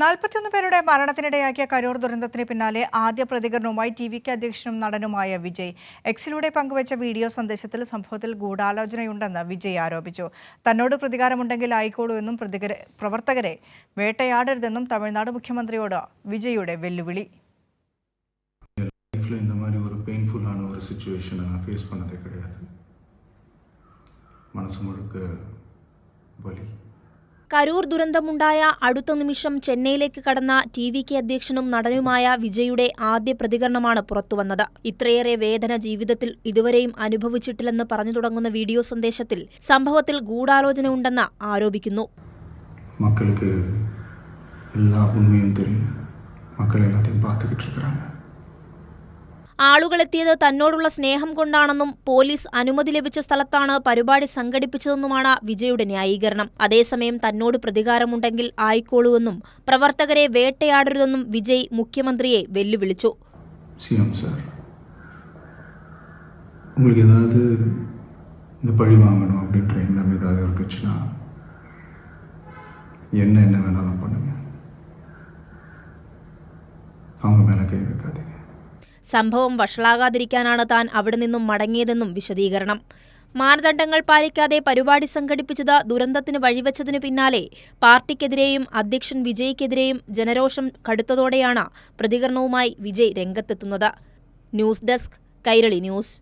നാൽപ്പത്തിയൊന്ന് പേരുടെ മരണത്തിനിടയാക്കിയ കരൂർ ദുരന്തത്തിന് പിന്നാലെ ആദ്യ പ്രതികരണവുമായി ടി വിക്ക് അധ്യക്ഷനും നടനുമായ വിജയ്. എക്സിലൂടെ പങ്കുവച്ച വീഡിയോ സന്ദേശത്തിൽ സംഭവത്തിൽ ഗൂഢാലോചനയുണ്ടെന്ന് വിജയ് ആരോപിച്ചു. തന്നോട് പ്രതികാരമുണ്ടെങ്കിൽ ആയിക്കോളൂ എന്നും പ്രവർത്തകരെ വേട്ടയാടരുതെന്നും തമിഴ്നാട് മുഖ്യമന്ത്രിയോട് വിജയുടെ വെല്ലുവിളി. മനസ്സ് വലി കരൂർ ദുരന്തമുണ്ടായ അടുത്ത നിമിഷം ചെന്നൈയിലേക്ക് കടന്ന ടി വി കെ അധ്യക്ഷനും നടനുമായ വിജയുടെ ആദ്യ പ്രതികരണമാണ് പുറത്തുവന്നത്. ഇത്രയേറെ വേദന ജീവിതത്തിൽ ഇതുവരെയും അനുഭവിച്ചിട്ടില്ലെന്ന് പറഞ്ഞു തുടങ്ങുന്ന വീഡിയോ സന്ദേശത്തിൽ സംഭവത്തിൽ ഗൂഢാലോചന ഉണ്ടെന്ന് ആരോപിക്കുന്നു. മക്കൾക്ക് എല്ലാ ഉണ്മയും മക്കൾ എല്ലാത്തെയും പാത്തുക്കിട്ടിരിക്കുകയാണ് ആളുകളെത്തിയത് തന്നോടുള്ള സ്നേഹം കൊണ്ടാണെന്നും പോലീസ് അനുമതി ലഭിച്ച സ്ഥലത്താണ് പരിപാടി സംഘടിപ്പിച്ചതെന്നുമാണ് വിജയുടെ ന്യായീകരണം അതേസമയം തന്നോട് പ്രതികാരമുണ്ടെങ്കിൽ ആയിക്കോളൂവെന്നും പ്രവർത്തകരെ വേട്ടയാടരുതെന്നും വിജയ് മുഖ്യമന്ത്രിയെ വെല്ലുവിളിച്ചു சிஎம் சார் உங்களுக்கு ஏதாவது இந்த பழி வாங்கணும் அப்படின்ற எண்ணம் ஏதாவது இருந்துச்சுன்னா என்ன என்ன வேணாலும் பண்ணுங்க அவங்க மேலே கை வைக்காதீங்க സംഭവം വഷളാകാതിരിക്കാനാണ് താൻ അവിടെ നിന്നും മടങ്ങിയതെന്നും വിശദീകരണം. മാനദണ്ഡങ്ങൾ പാലിക്കാതെ പരിപാടി സംഘടിപ്പിച്ചത് ദുരന്തത്തിന് വഴിവെച്ചതിനു പിന്നാലെ പാർട്ടിക്കെതിരെയും അധ്യക്ഷൻ വിജയ്ക്കെതിരെയും ജനരോഷം കടുത്തതോടെയാണ് പ്രതികരണവുമായി Vijay രംഗത്തെത്തുന്നത്. News desk Kairali news.